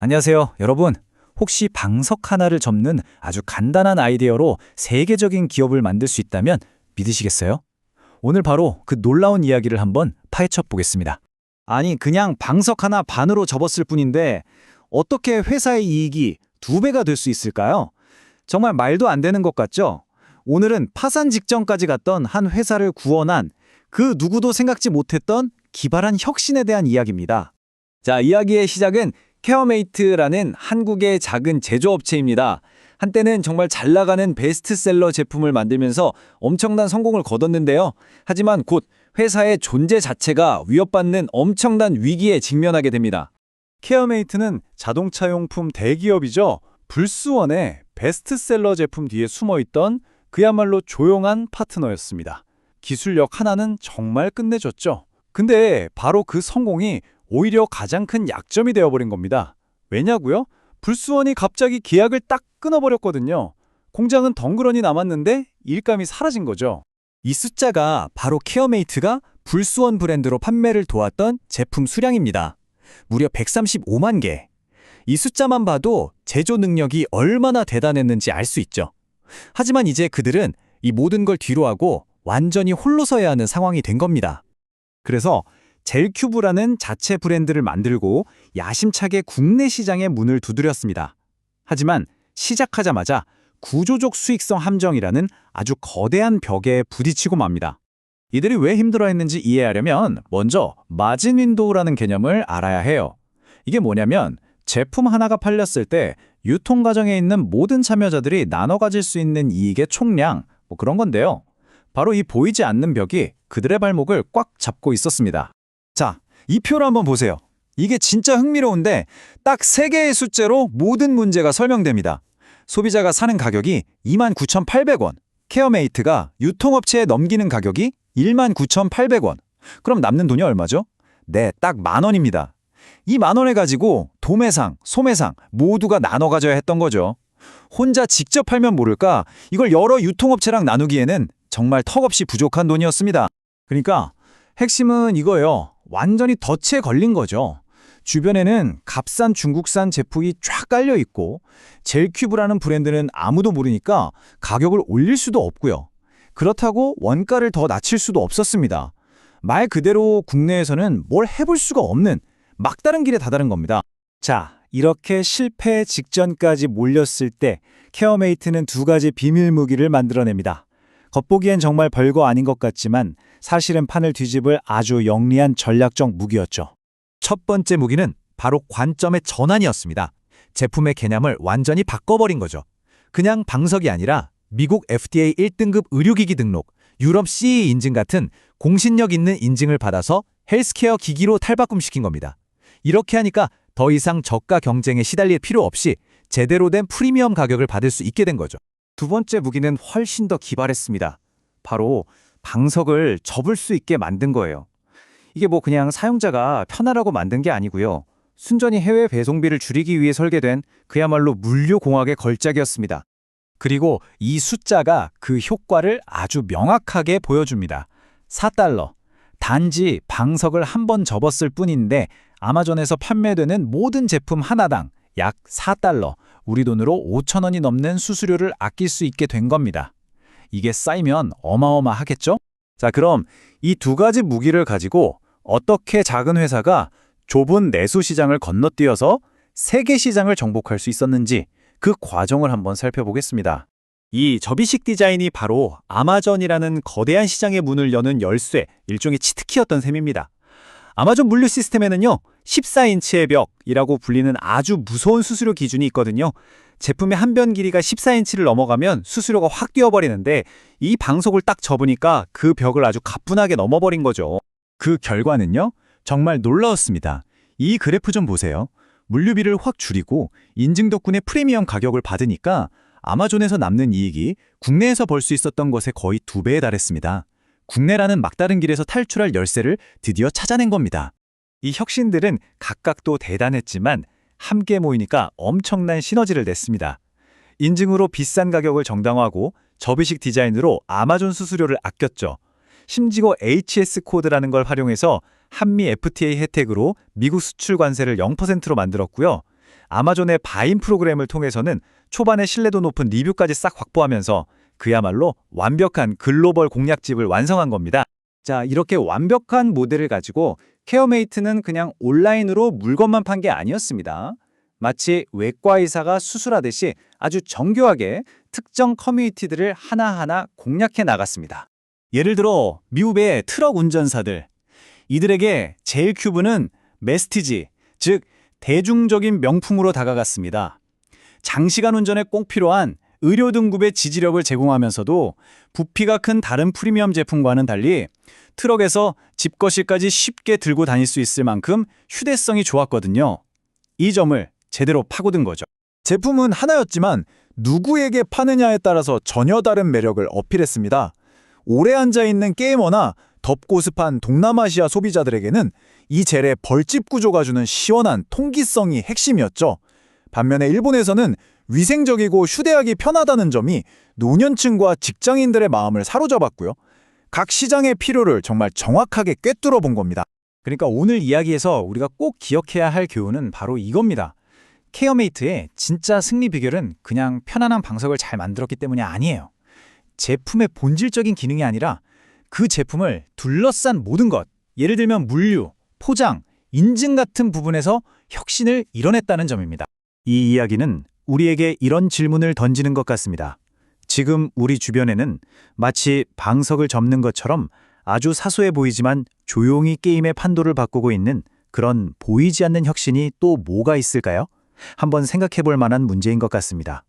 안녕하세요, 여러분. 혹시 방석 하나를 접는 아주 간단한 아이디어로 세계적인 기업을 만들 수 있다면 믿으시겠어요? 오늘 바로 그 놀라운 이야기를 한번 파헤쳐 보겠습니다. 아니 그냥 방석 하나 반으로 접었을 뿐인데 어떻게 회사의 이익이 두 배가 될 수 있을까요? 정말 말도 안 되는 것 같죠? 오늘은 파산 직전까지 갔던 한 회사를 구원한 그 누구도 생각지 못했던 기발한 혁신에 대한 이야기입니다. 자, 이야기의 시작은 케어메이트라는 한국의 작은 제조업체입니다. 한때는 정말 잘 나가는 베스트셀러 제품을 만들면서 엄청난 성공을 거뒀는데요. 하지만 곧 회사의 존재 자체가 위협받는 엄청난 위기에 직면하게 됩니다. 케어메이트는 자동차용품 대기업이죠. 불스원의 베스트셀러 제품 뒤에 숨어있던 그야말로 조용한 파트너였습니다. 기술력 하나는 정말 끝내줬죠. 근데 바로 그 성공이 오히려 가장 큰 약점이 되어버린 겁니다. 왜냐고요? 불스원이 갑자기 계약을 딱 끊어버렸거든요. 공장은 덩그러니 남았는데 일감이 사라진 거죠. 이 숫자가 바로 케어메이트가 불수원 브랜드로 판매를 도왔던 제품 수량입니다. 무려 135만 개. 이 숫자만 봐도 제조 능력이 얼마나 대단했는지 알 수 있죠. 하지만 이제 그들은 이 모든 걸 뒤로하고 완전히 홀로 서야 하는 상황이 된 겁니다. 그래서 젤큐브라는 자체 브랜드를 만들고 야심차게 국내 시장에 문을 두드렸습니다. 하지만 시작하자마자 구조적 수익성 함정이라는 아주 거대한 벽에 부딪히고 맙니다. 이들이 왜 힘들어했는지 이해하려면 먼저 마진 윈도우라는 개념을 알아야 해요. 이게 뭐냐면 제품 하나가 팔렸을 때 유통 과정에 있는 모든 참여자들이 나눠 가질 수 있는 이익의 총량 뭐 그런 건데요. 바로 이 보이지 않는 벽이 그들의 발목을 꽉 잡고 있었습니다. 자, 이 표를 한번 보세요. 이게 진짜 흥미로운데 딱세 개의 숫자로 모든 문제가 설명됩니다. 소비자가 사는 가격이 29,800원, 케어메이트가 유통업체에 넘기는 가격이 19,800원. 그럼 남는 돈이 얼마죠? 네, 딱 만 원입니다. 이 만 원을 가지고 도매상, 소매상 모두가 나눠 가져야 했던 거죠. 혼자 직접 팔면 모를까 이걸 여러 유통업체랑 나누기에는 정말 턱없이 부족한 돈이었습니다. 그러니까 핵심은 이거예요. 완전히 덫에 걸린 거죠. 주변에는 값싼 중국산 제품이 쫙 깔려 있고 젤큐브라는 브랜드는 아무도 모르니까 가격을 올릴 수도 없고요. 그렇다고 원가를 더 낮출 수도 없었습니다. 말 그대로 국내에서는 뭘 해볼 수가 없는 막다른 길에 다다른 겁니다. 자, 이렇게 실패 직전까지 몰렸을 때 케어메이트는 두 가지 비밀 무기를 만들어냅니다. 겉보기엔 정말 별거 아닌 것 같지만 사실은 판을 뒤집을 아주 영리한 전략적 무기였죠. 첫 번째 무기는 바로 관점의 전환이었습니다. 제품의 개념을 완전히 바꿔버린 거죠. 그냥 방석이 아니라 미국 FDA 1등급 의료기기 등록, 유럽 CE 인증 같은 공신력 있는 인증을 받아서 헬스케어 기기로 탈바꿈시킨 겁니다. 이렇게 하니까 더 이상 저가 경쟁에 시달릴 필요 없이 제대로 된 프리미엄 가격을 받을 수 있게 된 거죠. 두 번째 무기는 훨씬 더 기발했습니다. 바로 방석을 접을 수 있게 만든 거예요. 이게 뭐 그냥 사용자가 편하라고 만든 게 아니고요. 순전히 해외 배송비를 줄이기 위해 설계된 그야말로 물류공학의 걸작이었습니다. 그리고 이 숫자가 그 효과를 아주 명확하게 보여줍니다. 4달러. 단지 방석을 한 번 접었을 뿐인데 아마존에서 판매되는 모든 제품 하나당 약 4달러, 우리 돈으로 5천 원이 넘는 수수료를 아낄 수 있게 된 겁니다. 이게 쌓이면 어마어마하겠죠? 자, 그럼 이 두 가지 무기를 가지고 어떻게 작은 회사가 좁은 내수 시장을 건너뛰어서 세계 시장을 정복할 수 있었는지 그 과정을 한번 살펴보겠습니다. 이 접이식 디자인이 바로 아마존이라는 거대한 시장의 문을 여는 열쇠, 일종의 치트키였던 셈입니다. 아마존 물류 시스템에는요, 14인치의 벽이라고 불리는 아주 무서운 수수료 기준이 있거든요. 제품의 한 변 길이가 14인치를 넘어가면 수수료가 확 뛰어버리는데 이 방석을 딱 접으니까 그 벽을 아주 가뿐하게 넘어버린 거죠. 그 결과는요, 정말 놀라웠습니다. 이 그래프 좀 보세요. 물류비를 확 줄이고 인증 덕분에 프리미엄 가격을 받으니까 아마존에서 남는 이익이 국내에서 벌 수 있었던 것의 거의 두 배에 달했습니다. 국내라는 막다른 길에서 탈출할 열쇠를 드디어 찾아낸 겁니다. 이 혁신들은 각각 또 대단했지만 함께 모이니까 엄청난 시너지를 냈습니다. 인증으로 비싼 가격을 정당화하고 접이식 디자인으로 아마존 수수료를 아꼈죠. 심지어 HS 코드라는 걸 활용해서 한미 FTA 혜택으로 미국 수출 관세를 0%로 만들었고요. 아마존의 바인 프로그램을 통해서는 초반에 신뢰도 높은 리뷰까지 싹 확보하면서 그야말로 완벽한 글로벌 공략집을 완성한 겁니다. 자, 이렇게 완벽한 모델을 가지고 케어메이트는 그냥 온라인으로 물건만 판 게 아니었습니다. 마치 외과 의사가 수술하듯이 아주 정교하게 특정 커뮤니티들을 하나하나 공략해 나갔습니다. 예를 들어 미국의 트럭 운전사들. 이들에게 제일 큐브는 메스티지, 즉 대중적인 명품으로 다가갔습니다. 장시간 운전에 꼭 필요한 의료 등급의 지지력을 제공하면서도 부피가 큰 다른 프리미엄 제품과는 달리 트럭에서 집 거실까지 쉽게 들고 다닐 수 있을 만큼 휴대성이 좋았거든요. 이 점을 제대로 파고든 거죠. 제품은 하나였지만 누구에게 파느냐에 따라서 전혀 다른 매력을 어필했습니다. 오래 앉아있는 게이머나 덥고 습한 동남아시아 소비자들에게는 이 젤의 벌집 구조가 주는 시원한 통기성이 핵심이었죠. 반면에 일본에서는 위생적이고 휴대하기 편하다는 점이 노년층과 직장인들의 마음을 사로잡았고요. 각 시장의 필요를 정말 정확하게 꿰뚫어 본 겁니다. 그러니까 오늘 이야기에서 우리가 꼭 기억해야 할 교훈은 바로 이겁니다. 케어메이트의 진짜 승리 비결은 그냥 편안한 방석을 잘 만들었기 때문이 아니에요. 제품의 본질적인 기능이 아니라 그 제품을 둘러싼 모든 것, 예를 들면 물류, 포장, 인증 같은 부분에서 혁신을 이뤄냈다는 점입니다. 이 이야기는 우리에게 이런 질문을 던지는 것 같습니다. 지금 우리 주변에는 마치 방석을 접는 것처럼 아주 사소해 보이지만 조용히 게임의 판도를 바꾸고 있는 그런 보이지 않는 혁신이 또 뭐가 있을까요? 한번 생각해 볼 만한 문제인 것 같습니다.